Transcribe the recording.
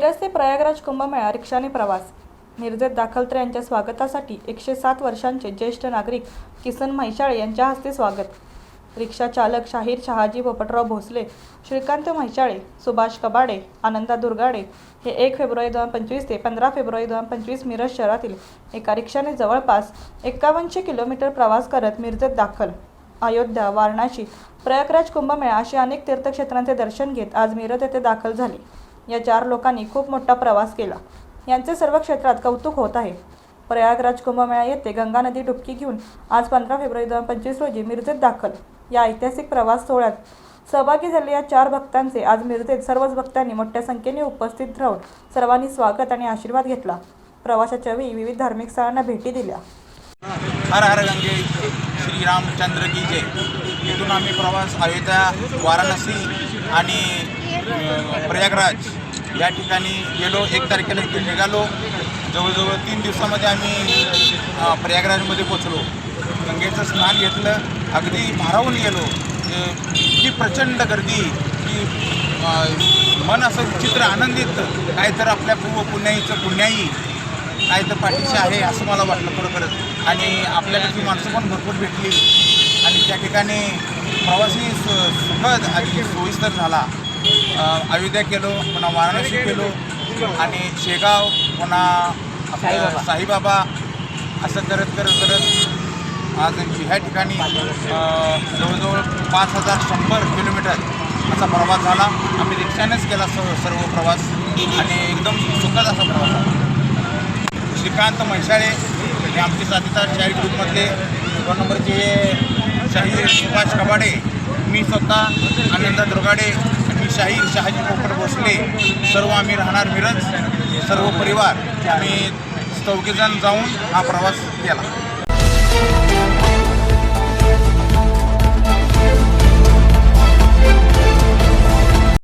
मिरज ते प्रयागराज कुंभमेळा रिक्षाने प्रवास. मिरजेत दाखलत्र यांच्या स्वागतासाठी एकशे सात वर्षांचे ज्येष्ठ नागरिक किसन म्हैशाळे यांच्या हस्ते स्वागत. रिक्षा चालक शाहीर शहाजी पोपटराव भोसले श्रीकांत म्हैसाळे सुभाष कबाडे आनंदा दुर्गाडे हे एक फेब्रुवारी दोन हजार पंचवीस ते पंधरा फेब्रुवारी दोन हजार पंचवीस मिरज शहरातील एका रिक्षाने जवळपास एक्कावनशे किलोमीटर प्रवास करत मिरजेत दाखल. अयोध्या वाराणसी प्रयागराज कुंभमेळा अशी अनेक तीर्थक्षेत्रांचे दर्शन घेत आज मिरज येथे दाखल झाले. या चार लोकांनी खूप मोठा प्रवास केला. यांचे सर्व क्षेत्रात कौतुक होत आहे. प्रयागराज कुंभमेळा येथे गंगा नदी डुबकी घेऊन आज पंधरा फेब्रुवारी दोन हजार पंचवीस रोजी मिरजेत दाखल. या ऐतिहासिक प्रवास सोहळ्यात सहभागी झालेल्या चार भक्तांचे आज मिरजेत सर्वच भक्तांनी मोठ्या संख्येने उपस्थित राहून सर्वांनी स्वागत आणि आशीर्वाद घेतला. प्रवासाच्या वेळी विविध धार्मिक स्थळांना भेटी दिल्या. हर हर गंगे श्री रामचंद्र की जय. इथून आम्ही प्रवास अयोध्या वाराणसी आणि प्रयागराज या ठिकाणी गेलो एक तारखेला इथून निघालो. जवळजवळ तीन दिवसामध्ये आम्ही प्रयागराजमध्ये पोचलो गंगेचं स्नान घेतलं. अगदी भारावून गेलो. ही इतकी प्रचंड गर्दी की मन असं विचित्र आनंदित काय तर आपल्या पूर्व पुण्याईचं पुण्याई काय तर पाठीशी आहे असं मला वाटलं खरोखरच. आणि आपल्याकडची माणसं पण भरपूर भेटली. आणि त्या ठिकाणी प्रवासी सुखद आणि सोयीस्कर झाला. अयोध्या केलो पुन्हा वाराणसी केलो आणि शेगाव पुन्हा आपलं साईबाबा. असं करत करत करत आज ह्या ठिकाणी जवळजवळ पाच हजार शंभर किलोमीटर असा प्रवास झाला. आम्ही रिक्षानेच केला सर्व सर्व प्रवास आणि एकदम सुखद असा प्रवास झाला. श्रीकांत म्हैसाळे हे आमचे साथीदार शाहीर ग्रुपमधले. दोन नंबरचे शाहीर सुभाष कबाडे मी स्वतः आनंदा दुर्गाडे शाहीर शहाजी पोपट भोसले सर्व आम्ही राहणार मिरज सर्व परिवार आम्ही चौघेजण जाऊन हा प्रवास केला.